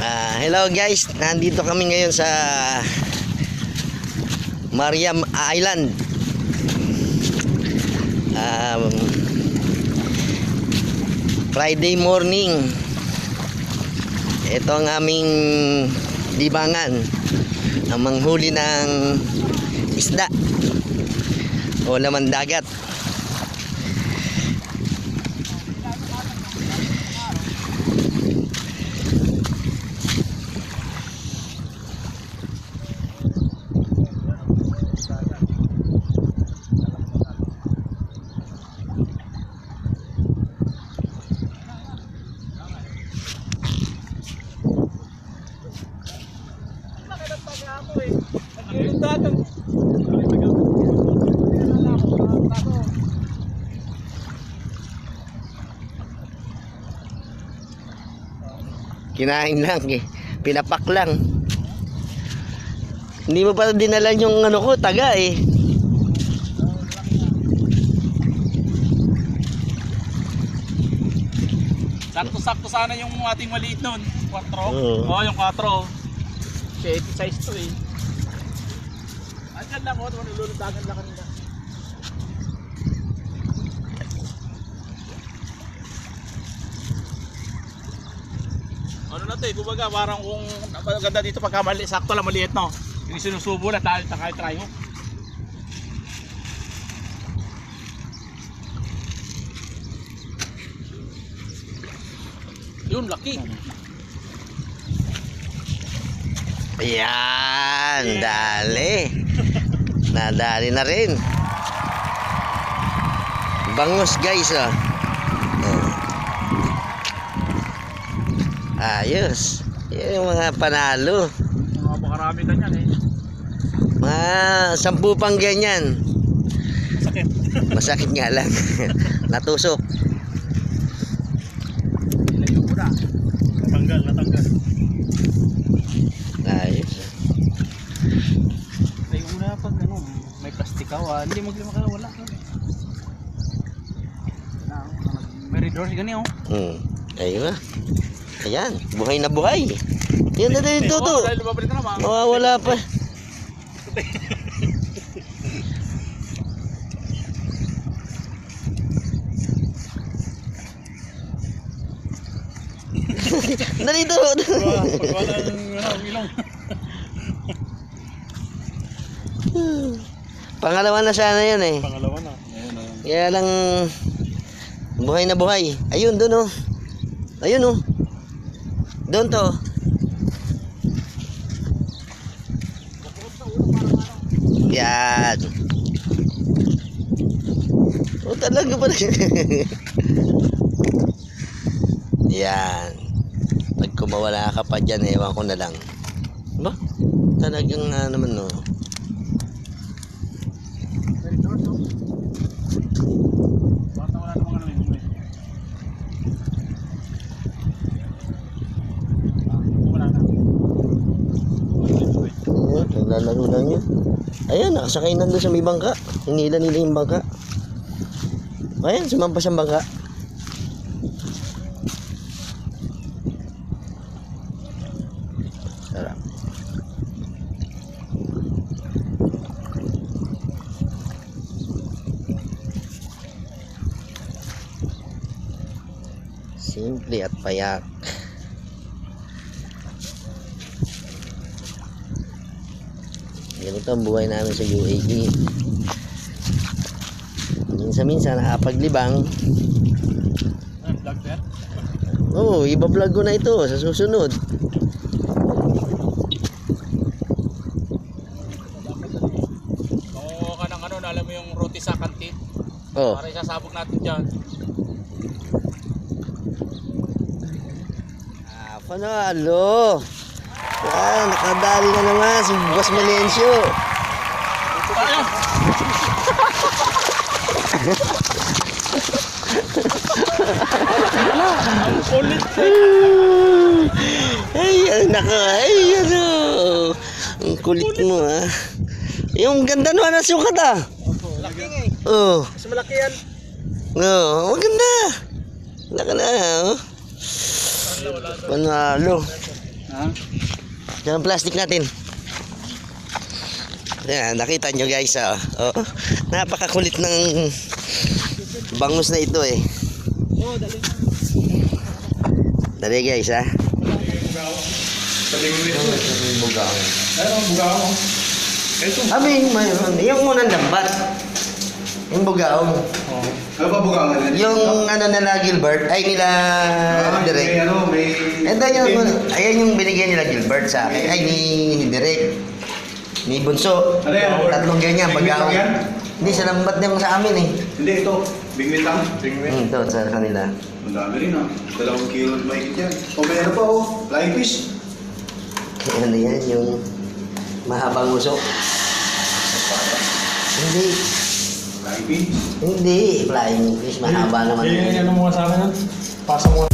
Ah, hello guys, nandito kami ngayon sa Mariam Island. Um, Friday morning. Ito ang aming libangan. Ang manghuli ng isda o laman dagat. Kinain lang eh. Pinapak lang. Hindi mo pa dinala yung ano ko, taga eh. Sakto-sakto sana yung ating maliit nun. 4. Oo. Oo, yung 4. Siya 80 size to eh. Andyan lang, oh, nilulundagan lang kanina. To eh, kumbaga parang kung ganda dito pagka mali, sakto lang maliit no. Yung sinusubo na dahil kahit try mo. Yun, laki. Ayan, dali. Nadali na rin. Bangus guys oh. Oh. Ayos. Yan yung mga panalo. Mga makarami ka niyan eh. Mga sampu pang ganyan. Sakit. Masakit nga lang. Natusok. Ilayo mo na. Natanggal, natanggal. Ayos. Ilayo mo na pag ano, may plastikaw ah. Hindi maglima ka, wala ka. Red doors gani oh. Hmm. Ayun na. Ayan. Buhay na buhay. Yan na rin ito to. Oo, dahil lumabalik na naman. Mawawala pa. Narito. Wala, ng ano, ilong. Pangalawa na sana yan eh. Pangalawa na. Ayun na. Kaya lang buhay na buhay. Ayun doon oh. Ayun oh. Doon to. Yan. Oh, talaga ba? Yan. Pag kumawala ka pa dyan, ewan ko na lang. Ba? Talagang nga naman no. May red doors oh. Basta wala namang ano yun. eh. Ah, Wala na. Ayan, lang yun. Ayan, nakasakay na doon sa may bangka. Hinila nila yung bangka. Ayan, sumampas ang bangka. Sarap. Simple at payak. Ganito ang buhay namin sa UAE. Minsan-minsan nakapaglibang. Sir? Oo, oh, iba-vlog ko na ito sa susunod. Kung ka ng ano, alam mo yung roti sa kantin. Oh, Para isasabog natin dyan. ah, panalo. Ah, nakadali na naman si Boss! Ang kulit Ay, naka, ay, ano. Ang kulit mo, ah. Yung ganda naman ng sukat, ah. Laki nga eh. Oh, Mas malaki yan. oh, maganda. Naka na, oh. Panalo. Ha? Yan ang plastic natin. Yan, nakita nyo guys, oh. oh. Napakakulit ng bangus na ito eh. Oo, dali. Dali guys, ha. Ito. Abi, mayroon. Yung unang lambat. Yung bugaw. Oo. Ano ba yan? Yung ano nila Gilbert, ay nila Ah, may Direk. ano, may... Ito yung, ayan yung binigyan nila Gilbert sa akin. Ay, ni, ni Direk. Ni Bunso. Ano yan? Tatlong ganyan, yan? Hindi, sa lambat din sa amin eh. Hindi, ito. Big meat lang. Big Hmm, ito, sa kanila. Ang dami rin ah. Dalawang kilo at mahigit yan. O may ano pa oh. Flying fish. Ano yan, yung mahabang usok. Hindi, Flying fish. hindi. Flying fish, mahaba naman. Yung ano mo sa amin nun? Pasa mo.